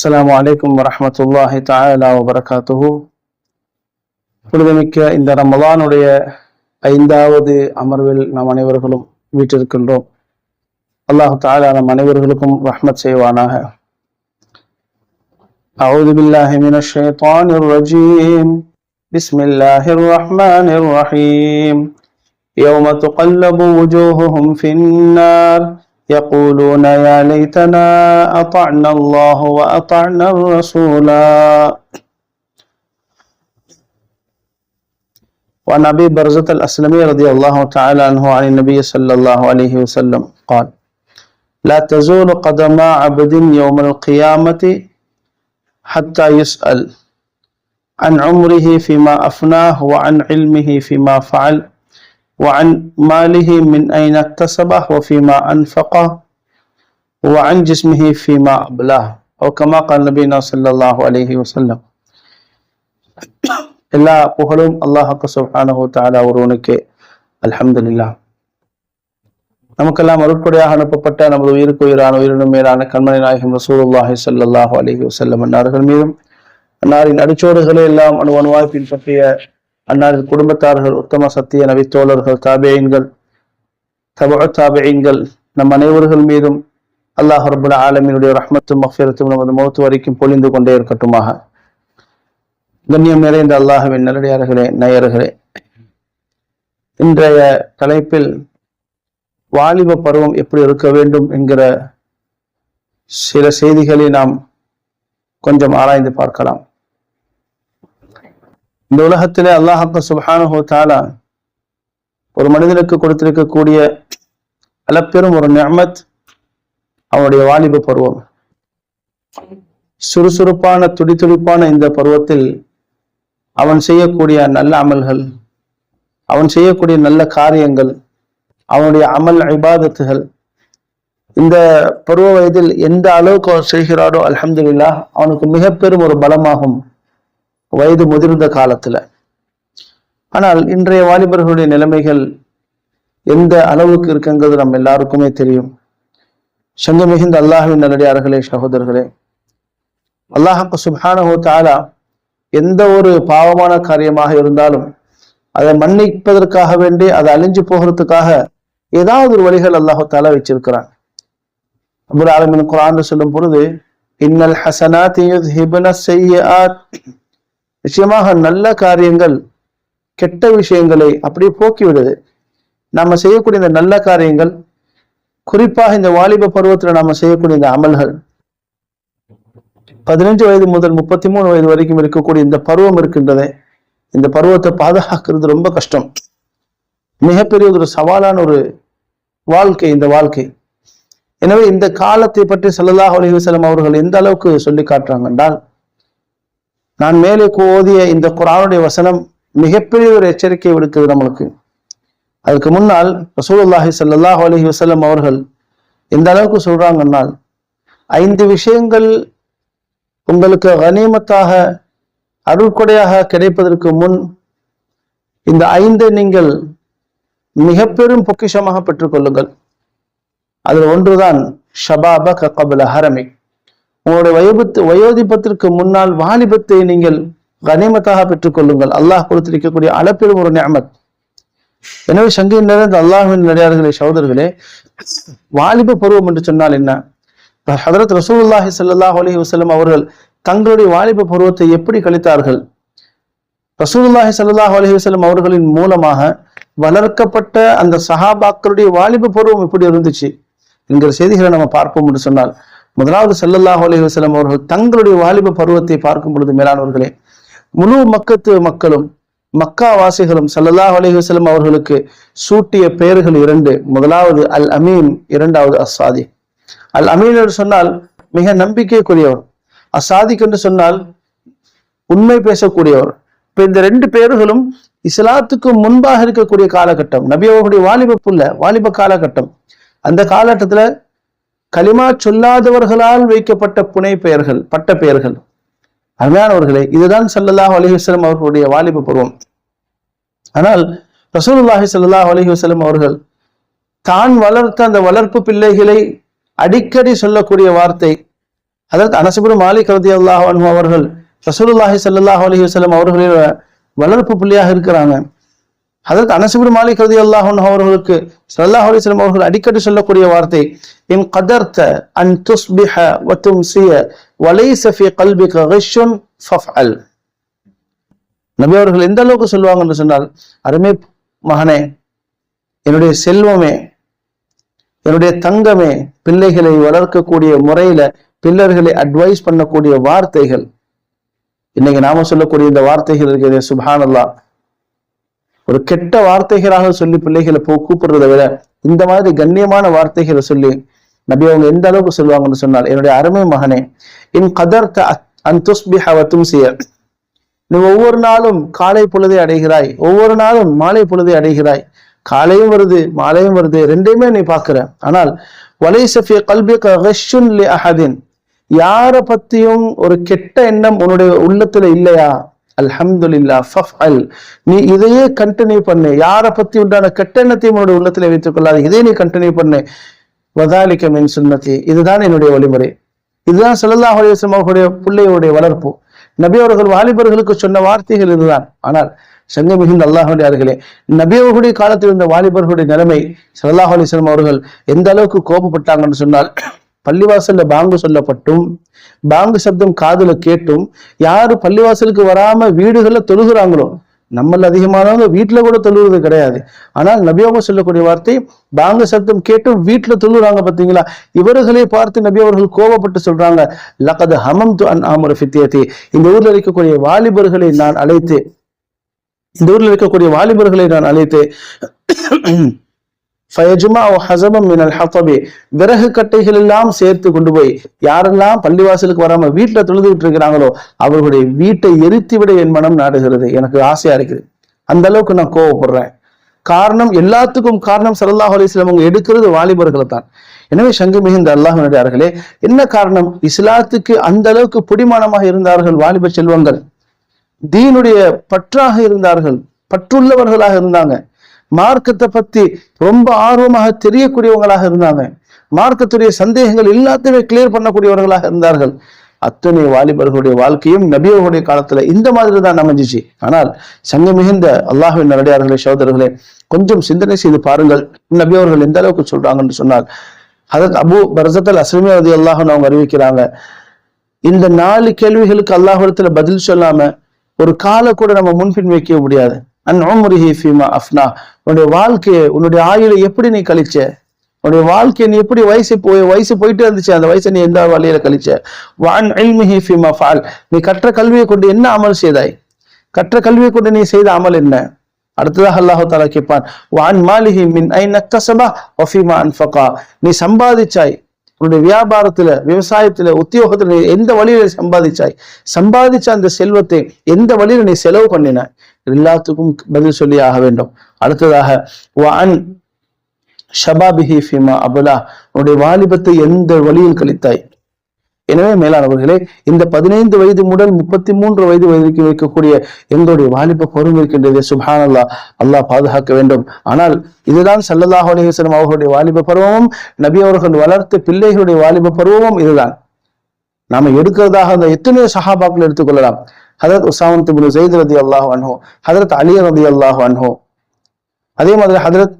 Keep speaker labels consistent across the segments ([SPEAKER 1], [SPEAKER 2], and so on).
[SPEAKER 1] அஸ்ஸலாமு அலைக்கும் வரஹ்மத்துல்லாஹி தஆலா வபரகாத்துஹு புனிதமிக்க இந்த ரமலானுடைய ஐந்தாவது அமர்வில் நாம் அனைவர்களும் வீட்டிருக்கின்றோம் அல்லாஹு தஆலா நம் அனைவர்களுக்கும் ரஹ்மத் செய்வானாக أعوذ بالله من الشيطان الرجيم بسم الله الرحمن الرحيم يوم تقلب وجوههم في النار يقولون يا ليتنا أطعنا الله وأطعنا الرسولا. وعن أبي برزة الأسلمي رضي الله تعالى عنه عن النبي صلى الله عليه وسلم قال لا تزول قدم عبد يوم القيامة حتى يسأل عن عمره فيما أفناه وعن علمه فيما فعل وعن ماله من أين اكتسبه وفيما أنفقه وعن جسمه فيما أبلاه أو كما قال نبينا صلى الله عليه وسلم எல்லா புகழும் அல்லாஹாக்கு சுப்ஹானஹு தஆலா ஒருவனுக்கே அல்ஹம்துலில்லாஹ் நமக்கெல்லாம் அருட்கொடையாக அனுப்பப்பட்ட நமது உயிருக்கு உயிரான உயிரினும் மேலான கண்மணி நாயகம் ரசூலுல்லாஹி ஸல்லல்லாஹு அலைஹி வஸல்லம் அன்னார்கள் மீதும் அன்னாரின் அடிச்சோடுகளை எல்லாம் அணு அணுவாய் பின்பற்றிய அன்னாரின் குடும்பத்தார்கள் உத்தம சத்திய நபித்தோழர்கள் தாபேயன்கள் தபு தாபேயன்கள் நம் அனைவர்கள் மீதும் அல்லாஹ் ரபுல் ஆலமினுடைய ரஹ்மத்தும் மஃபிரத்தும் நமது மௌத்து வரைக்கும் பொழிந்து கொண்டே இருக்கட்டுமாக. கண்ணியம் நிறைந்த அல்லாஹவின் நல்லடியார்களே நேயர்களே இன்றைய தலைப்பில் வாலிப பருவம் எப்படி இருக்க வேண்டும் என்கிற சில செய்திகளை நாம் கொஞ்சம் ஆராய்ந்து பார்க்கலாம். இந்த உலகத்திலே அல்லாஹாக்கு சுபஹானஹு தாலா ஒரு மனிதனுக்கு கொடுத்திருக்கக்கூடிய அளப்பெரும் ஒரு நியமத் அவனுடைய வாலிப பருவம். சுறுசுறுப்பான துடிதுடிப்பான இந்த பருவத்தில் அவன் செய்யக்கூடிய நல்ல அமல்கள் அவன் செய்யக்கூடிய நல்ல காரியங்கள் அவனுடைய அமல் இபாதத்துகள் இந்த பருவ வயதில் எந்த அளவுக்கு அவன் செய்கிறாரோ அலமதுல்லா அவனுக்கு மிக பெரும் ஒரு பலமாகும். வயது முதிர்ந்த காலத்துல. ஆனால் இன்றைய வாலிபர்களுடைய நிலைமைகள் எந்த அளவுக்கு இருக்குங்கிறது நம்ம எல்லாருக்குமே தெரியும். சங்க மிகுந்த அல்லாஹுவின் நல்லடியார்களே சகோதரர்களே. அல்லாஹப்ப சுபானஹோ தாலா எந்த ஒரு பாவமான காரியமாக இருந்தாலும் அதை மன்னிப்பதற்காக வேண்டி அதை அழிஞ்சு போகிறதுக்காக ஏதாவது ஒரு வழிகள் அல்லாஹு தாலா வச்சிருக்கிறான். அபுல் ஆலமின் குரான் சொல்லும் பொழுது இன்னல் ஹசனாத் செய்யாத் நிச்சயமாக நல்ல காரியங்கள் கெட்ட விஷயங்களை அப்படியே போக்கி விடுது. நாம செய்யக்கூடிய இந்த நல்ல காரியங்கள் குறிப்பாக இந்த வாலிப பருவத்துல நாம செய்யக்கூடிய இந்த அமல்கள். பதினஞ்சு வயது முதல் முப்பத்தி மூணு வயது வரைக்கும் இருக்கக்கூடிய இந்த பருவம் இருக்கின்றதே இந்த பருவத்தை பாதுகாக்கிறது ரொம்ப கஷ்டம். மிகப்பெரிய ஒரு சவாலான ஒரு வாழ்க்கை இந்த வாழ்க்கை. எனவே இந்த காலத்தை பற்றி சல்லல்லாஹ் அலி செல்லும் அவர்கள் எந்த அளவுக்கு சொல்லி காட்டுறாங்க என்றால் நான் மேலே ஓதிய இந்த குரானுடைய வசனம் மிகப்பெரிய ஒரு எச்சரிக்கை விடுக்குது நம்மளுக்கு. அதுக்கு முன்னால் ரசூலுல்லாஹி சல்லாஹ் அலஹி வசலம் அவர்கள் எந்த அளவுக்கு சொல்றாங்கன்னால் ஐந்து விஷயங்கள் உங்களுக்கு கனிமத்தாக அருள்கொடையாக கிடைப்பதற்கு முன் இந்த ஐந்தை நீங்கள் மிக பெரும் பொக்கிஷமாக பெற்றுக்கொள்ளுங்கள். அதில் ஒன்றுதான் ஷபாப கபல ஹரமி உங்களுடைய வயோபத்து வயோதிபத்திற்கு முன்னால் வாலிபத்தை நீங்கள் கனிமத்தாக பெற்றுக்கொள்ளுங்கள். அல்லாஹ் கொடுத்திருக்கக்கூடிய அளப்பெரும் ஒரு நியமத். எனவே சங்கையின் நிறைந்த அல்லாஹின் நடிகார்களே சகோதரர்களே வாலிப பருவம் என்று சொன்னால் என்ன? ஹதரத் ரசூல்லாஹி சல்லாஹ் அலி வசலம் அவர்கள் தங்களுடைய வாலிப பருவத்தை எப்படி கழித்தார்கள்? ரசூல்லாஹி சல்லாஹ் அலி வசலம் அவர்களின் மூலமாக வளர்க்கப்பட்ட அந்த சஹாபாக்களுடைய வாலிப பருவம் எப்படி இருந்துச்சு? என்கிற செய்திகளை நம்ம பார்ப்போம் என்று சொன்னால் முதலாவது சல்லல்லாஹ் அலஹி அவர்கள் தங்களுடைய வாலிப பருவத்தை பார்க்கும் பொழுது மேலானவர்களே முழு மக்கத்து மக்களும் மக்கா வாசிகளும் சல்லல்லாஹ் அலஹி வசல்லம் அவர்களுக்கு சூட்டிய பெயர்கள் இரண்டு. முதலாவது அல் அமீன் இரண்டாவது அசாதி அல் அமீன் என்று சொன்னால் மிக நம்பிக்கைக்குரியவர். அசாதிக் என்று சொன்னால் உண்மை பேசக்கூடியவர். இப்ப இந்த ரெண்டு பேர்களும் இஸ்லாத்துக்கு முன்பாக இருக்கக்கூடிய காலகட்டம். நபி அவர்களுடைய வாலிப புள்ள வாலிப காலகட்டம். அந்த காலகட்டத்துல களிமா சொல்லாதவர்களால் வைக்கப்பட்ட புனை பெயர்கள் பட்ட பெயர்கள். அருமையானவர்களே இதுதான் சல்லல்லாஹ் அலிஹஸ்லம் அவர்களுடைய வாலிப பருவம். ஆனால் ரசூலுல்லாஹி சல்லாஹ் அலஹி அவர்கள் தான் வளர்த்த அந்த வளர்ப்பு பிள்ளைகளை அடிக்கடி சொல்லக்கூடிய வார்த்தை அதற்கு அனசுபுரு மாலிக் ரதி அல்லாஹ் அவர்கள் ரசூலுல்லாஹி சல்லாஹ் அலைஹி அவர்களுடைய வளர்ப்பு பிள்ளையாக இருக்கிறாங்க. அதற்கு அனசுபுரு மாலிக் ரதி அல்லாஹ் அவர்களுக்கு சல்லாஹ் அலிஸ்லம் அவர்கள் அடிக்கடி சொல்லக்கூடிய வார்த்தை இன் கதர்த்த அன் துஸ்பிஹ வத்தும் சிய வலை சஃபி ஃபீ கல்பிக ஃபஃப் அல் நபி அவர்கள் எந்த அளவுக்கு சொல்லுவாங்க என்று சொன்னால் அருமை மகனே என்னுடைய செல்வமே என்னுடைய தங்கமே பிள்ளைகளை வளர்க்கக்கூடிய முறையில பிள்ளர்களை அட்வைஸ் பண்ணக்கூடிய வார்த்தைகள். இன்னைக்கு நாம சொல்லக்கூடிய இந்த வார்த்தைகள் இருக்கிறது சுபானல்லா ஒரு கெட்ட வார்த்தைகளாக சொல்லி பிள்ளைகளை போ கூப்பிடுறதை விட இந்த மாதிரி கண்ணியமான வார்த்தைகளை சொல்லி நபி அவங்க எந்த அளவுக்கு சொல்லுவாங்கன்னு சொன்னால் என்னுடைய அருமை மகனே என் கதர் அன் நீ ஒவ்வொரு நாளும் காலை பொழுதை அடைகிறாய் ஒவ்வொரு நாளும் மாலை பொழுதை அடைகிறாய். காலையும் வருது மாலையும் வருது ரெண்டையுமே நீ பார்க்கிற. ஆனால் வலை சஃபிய கல்வி அஹதின். யாரை பத்தியும் ஒரு கெட்ட எண்ணம் உன்னுடைய உள்ளத்துல இல்லையா? அல்ஹம்துலில்லா ஃபஃப் அல் நீ இதையே கண்டினியூ பண்ணு. யாரை பத்தி உண்டான கெட்ட எண்ணத்தையும் உன்னுடைய உள்ளத்துல வைத்துக் கொள்ளாது. இதே நீ கண்டினியூ பண்ணு. வதாலிக்க மின் சுண்ணத்தி. இதுதான் என்னுடைய வழிமுறை. இதுதான் ஸல்லல்லாஹு அலைஹி அவர்களுடைய பிள்ளையுடைய வளர்ப்பு. நபி அவர்கள் வாலிபர்களுக்கு சொன்ன வார்த்தைகள் இதுதான். ஆனால் சங்க மிகுந்த அல்லாஹுடையார்களே நபி அவர்களுடைய காலத்தில் இருந்த வாலிபர்களுடைய நிலைமை சல்லாஹ் அலிஸ்லாம் அவர்கள் எந்த அளவுக்கு கோபப்பட்டாங்கன்னு சொன்னால் பள்ளிவாசல்ல பாங்கு சொல்லப்பட்டும். பாங்கு சப்தம் காதுல கேட்டும். யாரு பள்ளிவாசலுக்கு வராம வீடுகள்ல தொழுகிறாங்களோ? நம்மள அதிகமானவங்க வீட்டுல கூட தொழுகிறது கிடையாது. ஆனால் நபியோக சொல்லக்கூடிய வார்த்தை பாங்கு சப்தம் கேட்டும் வீட்டுல தொழுகிறாங்க பாத்தீங்களா? இவர்களை பார்த்து நபி அவர்கள் கோபப்பட்டு சொல்றாங்க லகது ஹமம் து அன் ஆமர ஃபித்தியத்தி இந்த ஊர்ல இருக்கக்கூடிய வாலிபர்களை நான் அழைத்து இந்த ஊர்ல இருக்கக்கூடிய வாலிபர்களை நான் அழைத்து ஃபயஜுமா ஹசபம் மினல் ஹத்தபி விறகு கட்டைகள் எல்லாம் சேர்த்து கொண்டு போய் யாரெல்லாம் பள்ளிவாசலுக்கு வராம வீட்டுல தொழுதுகிட்டு இருக்கிறாங்களோ அவர்களுடைய வீட்டை எரித்துவிட என் மனம் நாடுகிறது. எனக்கு ஆசையா இருக்குது. அந்த அளவுக்கு நான் கோவப்படுறேன். காரணம் எல்லாத்துக்கும் காரணம் சல்லாஹ் அலிஸ்லாம் அவங்க எடுக்கிறது வாலிபர்களை தான். எனவே சங்கு மிகுந்த அல்லாஹினடியார்களே என்ன காரணம்? இஸ்லாத்துக்கு அந்த அளவுக்கு பிடிமானமாக இருந்தார்கள் வாலிப செல்வங்கள். தீனுடைய பற்றாக இருந்தார்கள் பற்றுள்ளவர்களாக இருந்தாங்க. மார்க்கத்தை பத்தி ரொம்ப ஆர்வமாக தெரியக்கூடியவங்களாக இருந்தாங்க. மார்க்கத்துடைய சந்தேகங்கள் எல்லாத்தையுமே கிளியர் பண்ணக்கூடியவர்களாக இருந்தார்கள். அத்தனை வாலிபர்களுடைய வாழ்க்கையும் நபியர்களுடைய காலத்துல இந்த மாதிரி தான் அமைஞ்சிச்சு. ஆனால் சங்கம் மிகுந்த அல்லாஹுவின் நடிகார்களே சகோதரர்களே கொஞ்சம் சிந்தனை செய்து பாருங்கள். நபியவர்கள் எந்த அளவுக்கு சொல்றாங்கன்னு சொன்னால் அதற்கு அபு பரசத்தல் அஸ்லமி ரதி அவங்க அறிவிக்கிறாங்க இந்த நாலு கேள்விகளுக்கு அல்லாஹிடத்துல பதில் சொல்லாம ஒரு காலை கூட நம்ம முன்பின் வைக்க முடியாது. அன் உம்ரிஹி ஃபீமா அஃப்னா. உன்னுடைய வாழ்க்கையை உன்னுடைய ஆயுளை எப்படி நீ கழிச்ச? உன்னுடைய வாழ்க்கையை நீ எப்படி வயசு போய் வயசு போயிட்டே இருந்துச்சு அந்த வயசை நீ எந்த வழியில கழிச்ச? வான் இல்மிஹி ஃபீமா ஃபால். நீ கற்ற கல்வியை கொண்டு என்ன அமல் செய்தாய்? கற்ற கல்வியை கொண்டு நீ செய்த அமல் என்ன? அடுத்ததாக அல்லாஹு தாலா கேட்பான் வான் மாலிஹி மின் ஐ நக்கசபா ஒஃபிமா அன்ஃபகா. நீ சம்பாதிச்சாய் உன்னுடைய வியாபாரத்துல விவசாயத்துல உத்தியோகத்துல எந்த வழியில சம்பாதிச்சாய்? சம்பாதிச்ச அந்த செல்வத்தை எந்த வழியில நீ செலவு பண்ணினாய்? எல்லாத்துக்கும் பதில் சொல்லி ஆக வேண்டும். அடுத்ததாக வான் ஷபாபிஹி ஃபிமா அபுலா. உன்னுடைய வாலிபத்தை எந்த வழியில் கழித்தாய்? எனவே மேலானவர்களே இந்த பதினைந்து வயது முதல் முப்பத்தி மூன்று வயது வரைக்கும் வைக்கக்கூடிய எங்களுடைய வாலிப பருவம் இருக்கின்றது. சுபான் அல்லா அல்லாஹ் பாதுகாக்க வேண்டும். ஆனால் இதுதான் சல்லல்லாஹ் அலிஹசனம் அவர்களுடைய வாலிப பருவமும் நபி அவர்கள் வளர்த்த பிள்ளைகளுடைய வாலிப பருவமும் இதுதான். நாம எடுக்கிறதாக அந்த எத்தனையோ சஹாபாக்கள் எடுத்துக்கொள்ளலாம் ஹதரத் உசாமன் திபுல் ஜெயித் ரதி அல்லாஹ் அன்ஹோ ஹதரத் அலி ரதி அல்லாஹ் அன்ஹோ. அதே மாதிரி ஹதரத்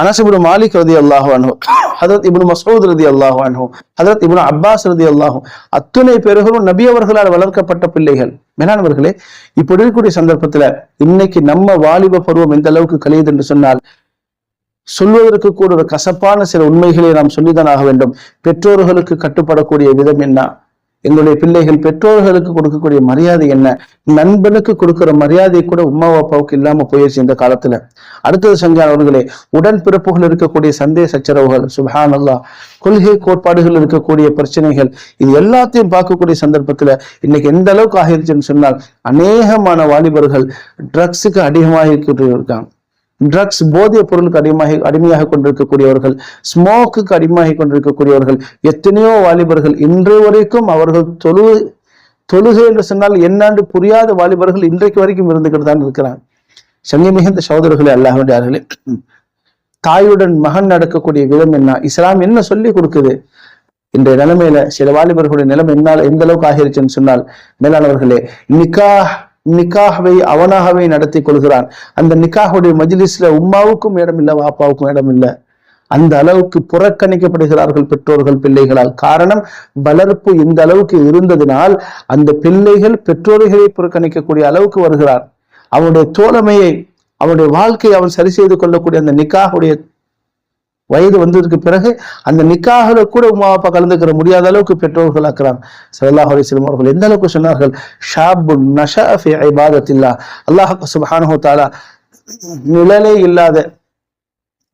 [SPEAKER 1] அனஸ் இப்னு மாலிக் ரதி அல்லாஹு அன்ஹு ஹதரத் இப்னு மசூத் ரதி அல்லாஹு அன்ஹு ஹதரத் இப்னு அப்பாஸ் ரதி அல்லாஹு அத்துணை பேர்களும் நபி அவர்களால் வளர்க்கப்பட்ட பிள்ளைகள். மேலானவர்களே இப்படி இருக்கக்கூடிய சந்தர்ப்பத்துல இன்னைக்கு நம்ம வாலிப பருவம் எந்த அளவுக்கு கழியுது என்று சொன்னால் சொல்வதற்கு கூட ஒரு கசப்பான சில உண்மைகளை நாம் சொல்லிதான் ஆக வேண்டும். பெற்றோர்களுக்கு கட்டுப்படக்கூடிய விதம் என்ன? எங்களுடைய பிள்ளைகள் பெற்றோர்களுக்கு கொடுக்கக்கூடிய மரியாதை என்ன? நண்பனுக்கு கொடுக்கிற மரியாதை கூட உமா அப்பாவுக்கு இல்லாம போயிடுச்சு இந்த காலத்துல. அடுத்தது சஞ்சான் அவர்களே உடன் பிறப்புகள் இருக்கக்கூடிய சந்தேக சச்சரவுகள் சுபஹான் அல்லா கொள்கை கோட்பாடுகள் இருக்கக்கூடிய பிரச்சனைகள் இது எல்லாத்தையும் பார்க்கக்கூடிய சந்தர்ப்பத்துல இன்னைக்கு எந்த அளவுக்கு ஆகிருச்சுன்னு சொன்னால் அநேகமான வாலிபர்கள் ட்ரக்ஸுக்கு அதிகமாக இருக்காங்க. ட்ரக்ஸ் போதைய பொருளுக்கு அடிமையாக அடிமையாக கொண்டிருக்கக்கூடியவர்கள் ஸ்மோக்குக்கு அடிமையாக கொண்டிருக்கக்கூடியவர்கள் எத்தனையோ வாலிபர்கள் இன்று வரைக்கும் அவர்கள் தொழு தொழுகை என்று சொன்னால் என்னாண்டு புரியாத வாலிபர்கள் இன்றைக்கு வரைக்கும் இருந்துகிட்டு தான் இருக்கிறாங்க. சங்கி மிகுந்த சகோதரர்களே அல்லாஹுடைய தாயுடன் மகன் நடக்கக்கூடிய விதம் என்ன? இஸ்லாம் என்ன சொல்லி கொடுக்குது? இன்றைய நிலைமையில சில வாலிபர்களுடைய நிலைமை என்னால் எந்த அளவுக்கு ஆகிருச்சுன்னு சொன்னால் மேலானவர்களே நிக்கா நிக்காகவை அவனாகவே நடத்தி கொள்கிறான். அந்த நிக்காகுடைய மஜிலிஸ்ல உம்மாவுக்கும் இடம் இல்லை வாப்பாவுக்கும் இடம் இல்லை அந்த அளவுக்கு புறக்கணிக்கப்படுகிறார்கள் பெற்றோர்கள் பிள்ளைகளால். காரணம் வளர்ப்பு இந்த அளவுக்கு இருந்ததினால் அந்த பிள்ளைகள் பெற்றோர்களை புறக்கணிக்கக்கூடிய அளவுக்கு வருகிறார். அவனுடைய தோழமையை அவனுடைய வாழ்க்கையை அவன் சரி செய்து கொள்ளக்கூடிய அந்த நிக்காகுடைய வயது வந்ததுக்கு பிறகு அந்த நிக்காக கூட உமா அப்பா கலந்துக்கிற முடியாத அளவுக்கு பெற்றோர்கள் ஆக்குறாங்க சல்லாஹ் அலிஸ்லம் அவர்கள் எந்த அளவுக்கு சொன்னார்கள்? ஷாபு நஷா ஐபாதத்தில்லா அல்லாஹ் சுபானு தாலா நிழலே இல்லாத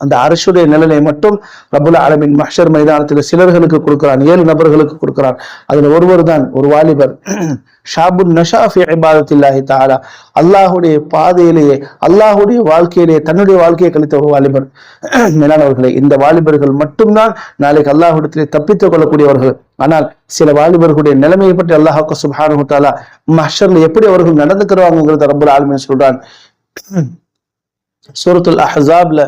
[SPEAKER 1] அந்த அரசுடைய நிழலை மட்டும் ரபுல் ஆலமின் மஹர் மைதானத்தில் சிலர்களுக்கு கொடுக்கிறான் ஏழு நபர்களுக்கு கொடுக்கிறான். அதுல ஒருவர் தான் ஒரு வாலிபர். ஷாபுன் நஷாஃபி இபாதத்தில்லாஹி தாலா அல்லாஹுடைய பாதையிலேயே அல்லாஹுடைய வாழ்க்கையிலேயே தன்னுடைய வாழ்க்கையை கழித்த ஒரு வாலிபர் மேலானவர்களே இந்த வாலிபர்கள் மட்டும்தான் நாளைக்கு அல்லாஹுடத்திலே தப்பித்துக் கொள்ளக்கூடியவர்கள். ஆனால் சில வாலிபர்களுடைய நிலைமையை பற்றி அல்லாஹாக்கு சுபானு தாலா மஹர்ல எப்படி அவர்கள் நடந்துக்கிறாங்கிறத ரபுல் ஆலமின் சொல்றான். சூரத்துல் அஹாப்ல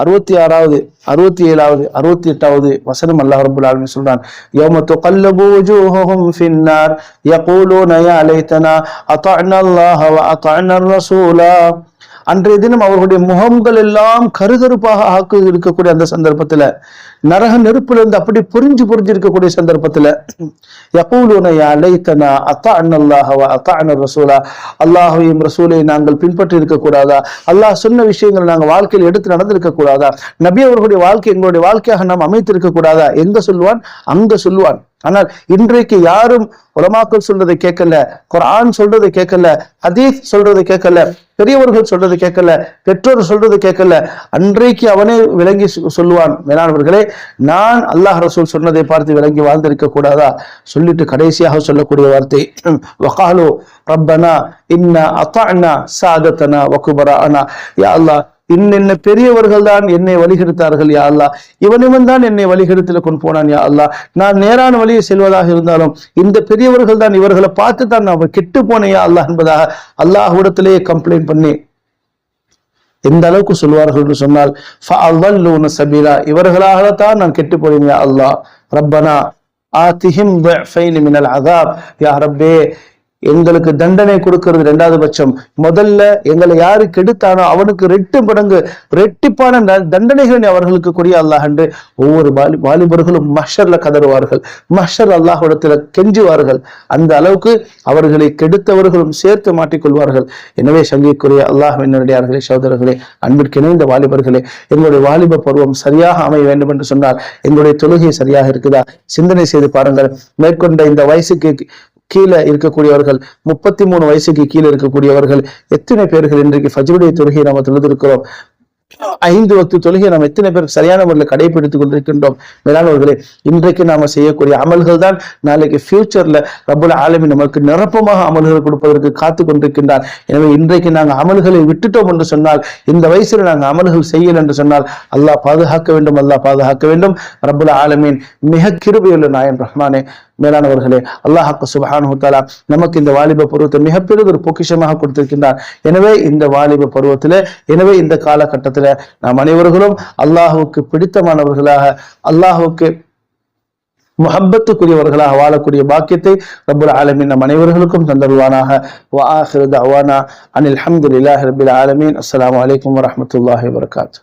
[SPEAKER 1] அறுபத்தி ஆறாவது அறுபத்தி ஏழாவது அறுபத்தி எட்டாவது வசனம் அல்லாஹ் ரபுல் ஆலமி சொல்றான். யௌம துகல்லபு வஜூஹுஹும் ஃபின்னார் யகூலூன யா லைத்தனா அத்தஅனா அல்லாஹ வ அத்தஅனா ரசூலா. அன்றைய தினம் அவர்களுடைய முகங்கள் எல்லாம் கருகருப்பாக ஆக்கு இருக்கக்கூடிய அந்த சந்தர்ப்பத்துல நரக நெருப்புல இருந்து அப்படி புரிஞ்சு புரிஞ்சு இருக்கக்கூடிய சந்தர்ப்பத்துல ரசூலா? அல்லாஹையும் ரசூலை நாங்கள் பின்பற்றி இருக்க கூடாதா அல்லாஹ் சொன்ன விஷயங்களை நாங்கள் வாழ்க்கையில் எடுத்து நடந்திருக்க கூடாதா நபி அவர்களுடைய வாழ்க்கை எங்களுடைய வாழ்க்கையாக நாம் அமைத்திருக்க கூடாதா எங்க சொல்லுவான்? அங்க சொல்லுவான். ஆனால் இன்றைக்கு யாரும் உலமாக்கள் சொல்றதை கேட்கல குரான் சொல்றதை கேட்கல ஹதீஸ் சொல்றதை கேட்கல பெரியவர்கள் சொல்றது கேட்கல பெற்றோர் சொல்றது கேட்கல அன்றைக்கு அவனே விளங்கி சொல்லுவான். மேலானவர்களே நான் அல்லாஹ் ரசூல் சொன்னதை பார்த்து விளங்கி வாழ்ந்திருக்க கூடாதா? சொல்லிட்டு கடைசியாக சொல்லக்கூடிய வார்த்தை வகாலோ ரப்பனா இன்ன அத்தானா சாதத்தனா வக்குபரா அனா யா அல்லா இன்னென்ன பெரியவர்கள் தான் என்னை வழிகெடுத்தார்கள் யா அல்லா இவன் தான் என்னை வழிகெடுத்துல கொண்டு போனான் யா அல்லா நான் நேரான வழியை செல்வதாக இருந்தாலும் இந்த பெரியவர்கள் தான் இவர்களை பார்த்து தான் நான் கெட்டு போனேன் யா அல்லா என்பதாக அல்லாஹ் அல்லாஹ்விடத்திலேயே கம்ப்ளைண்ட் பண்ணி எந்த அளவுக்கு சொல்வார்கள் என்று சொன்னால் சபீலா இவர்களாகத்தான் நான் கெட்டு போனேன் யா அல்லா ரப்பனா ஆத்திஹிம் மினல் அதாப் யா ரப்பே எங்களுக்கு தண்டனை கொடுக்கிறது ரெண்டாவது பட்சம். முதல்ல எங்களை யாரு கெடுத்தானோ அவனுக்கு ரெட்டு மடங்கு ரெட்டிப்பான தண்டனைகளை அவர்களுக்கு கூடிய அல்லாஹ் என்று ஒவ்வொரு வாலி வாலிபர்களும் மஷர்ல கதறுவார்கள். மஷர் அல்லாஹிடத்துல கெஞ்சுவார்கள். அந்த அளவுக்கு அவர்களை கெடுத்தவர்களும் சேர்த்து மாட்டிக்கொள்வார்கள். எனவே சங்கிக்குரிய அல்லாஹ் என்னுடையார்களே சகோதரர்களே அன்பிற்கு இணைந்த வாலிபர்களே எங்களுடைய வாலிப பருவம் சரியாக அமைய வேண்டும் என்று சொன்னால் எங்களுடைய தொழுகை சரியாக இருக்குதா? சிந்தனை செய்து பாருங்கள். மேற்கொண்ட இந்த வயசுக்கு கீழே இருக்கக்கூடியவர்கள் முப்பத்தி மூணு வயசுக்கு கீழே இருக்கக்கூடியவர்கள் எத்தனை பேர்கள் இன்றைக்கு ஃபஜ்ருடைய தொழுகையை நாம் தொழுதிருக்கிறோம் ஐந்து வக்து தொழுகை நாம் எத்தனை பேர் சரியான முறையில் கடைபிடித்துக் கொண்டிருக்கின்றோம்? மேலானவர்களே இன்றைக்கு நாம செய்யக்கூடிய அமல்கள் தான் நாளைக்கு ஃபியூச்சர்ல ரபுல் ஆலமி நமக்கு நிரப்பமாக அமல்கள் கொடுப்பதற்கு காத்து கொண்டிருக்கின்றார். எனவே இன்றைக்கு நாங்கள் அமல்களை விட்டுட்டோம் என்று சொன்னால் இந்த வயசுல நாங்கள் அமல்கள் செய்யல என்று சொன்னால் அல்லாஹ் பாதுகாக்க வேண்டும் அல்லாஹ் பாதுகாக்க வேண்டும். ரபுல் ஆலமீன் மிக கிருபையுள்ள நாயன் ரஹ்மானே. மேலானவர்களே அல்லாஹாக்கு சுபஹானு தாலா நமக்கு இந்த வாலிப பருவத்தை மிகப்பெரிய ஒரு பொக்கிஷமாக கொடுத்திருக்கின்றார். எனவே இந்த வாலிப பருவத்தில் எனவே இந்த காலகட்டத்தில் இருக்கிற நாம் அனைவர்களும் அல்லாஹுக்கு பிடித்தமானவர்களாக அல்லாஹுக்கு முஹப்பத்துக்குரியவர்களாக வாழக்கூடிய பாக்கியத்தை ரபுல் ஆலமின் நம் அனைவர்களுக்கும் தந்தருவானாக. அனில் அஹமதுல்லாஹி ரபில் ஆலமீன். அஸ்லாம் வலைக்கம் வரமத்துல்லாஹி வரகாத்து